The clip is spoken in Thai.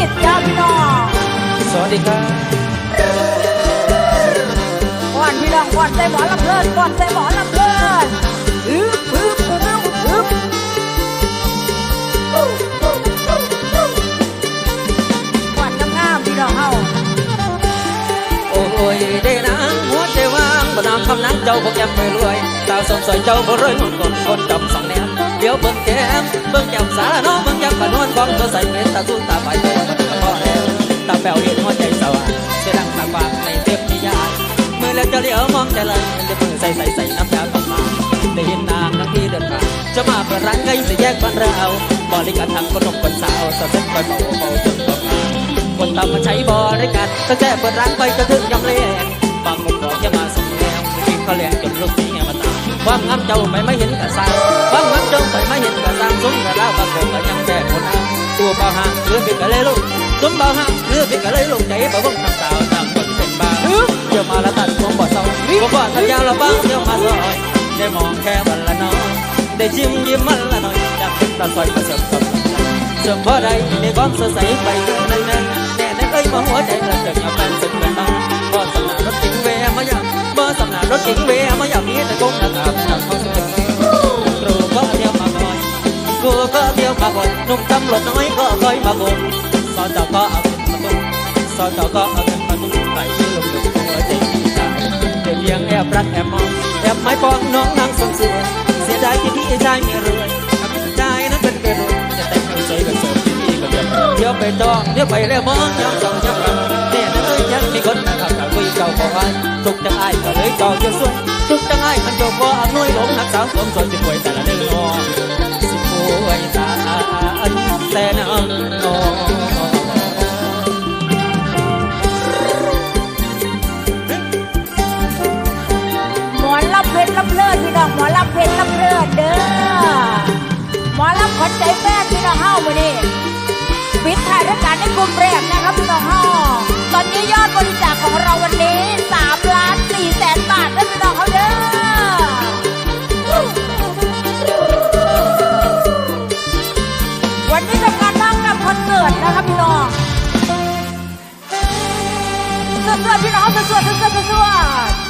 วัสดีครับก่อนพี่น้องก่อนใส่หมอลำเพลินก่อนใส่หมอลำเพลินอึ๊บอึ๊บอึ๊บอึ๊บก่อนงามๆพี่น้องเฮาโอ้ยเด้นางหัวใจว่างบ่นำคำนั้นเจ้าบ่แก้มไปรวยสาวสมสวยเจ้าบ่รวยคนคนคนจำสองแนวเดี๋ยวเบิ่งแก้มเบิ่งแก้มสาน้องเบิ่ง ใส่ใส่ใส่น้ำยาต้องมาได้เห็นนางนักที่เดินผ่านจะมาเปิดร้านไงจะแยกบ้านเราบริการทางคนหนุ่มคนสาวสาวเส้นคอยเบาเบาจนตกมาคนตามมาใช้บริการตั้งแต่เปิดร้านไปก็ถึงยำเลี้ยงบางมุมบอกจะมาส่งแรงกินข้าวแรงจนลูกนี้มาตามความงามเจ้าไปไม่เห็นกระซังความงามเจ้าไปไม่เห็นกระซังสมกระลาบางเกิดก็ยังแก่คนเอาตัวเบาห่างเรือบิดกะเลยลูกสมเบาห่างเรือบิดกะเลยลูกใจบ่บ่งทำสาว ละบ้างเดียวมาซอยได้มองแค่วันละน้อยได้ชิมยิ้มมันละหน่อยอยากเป็นตาซอยมาเสริมกำลังใจเสื่อมเพราใดในความสดใสไปเรื่อยนั่นนั่นแน่นั่นเอ้ยมาหัวใจเราเกิดอย่าแฟนสึกกันบ้างบ่สำนักรถเก๋งเวมาอย่างบ่สำนักรถเก๋งเวมาอย่างนี้แต่คงจะตามทาเขาสุดครูก็เที่ยวมาบ่อยครูก็เที่ยวมาบ่อยหนุ่มตำรวจน้อยก็เคยมาบ่นสอนเจ้าก็เอาเงินมาตุ้มสอนเจ้าก็เอาเงินมาตุ้มไปที่ลงดุ รักแอบมองแอบไม่ปองน้องนางสมสวยเสียดายที่พี่ชายไม่รวยทำใจนั้นเป็นกระดูกจะแต่งเอาใจกับเสริมที่พี่ก็เดียวเดี๋ยวไปจองเดี๋ยวไปแล้วมองย้ำสองย้ำกันเนี่ยนั่นเอ้ยยังมีคนมาขับขับคุยเจ้าของไอ้ทุกจังไอ้ก็เลยจองเยอะสุดทุกจังไอ้มันโยกบ่อำนวยหลงนักสาวสวมสวยสิป่วยแต่ละเดือน น้องหมอลำเพชรลำเพลินเด้อหมอลำขวัญใจแฟนพี่น้องเฮามื้อนี้ปิดท้ายรายการในกลุ่มแรกนะครับพี่น้องเฮาตอนนี้ยอดบริจาคของเราวันนี้3ล้าน4แสนบาทเด้อพี่น้องเฮาเด้อวันนี้เป็นการนั่งนำคอนเสิร์ตนะคะพี่น้องสวดๆพี่น้องสวดๆสวดๆสวด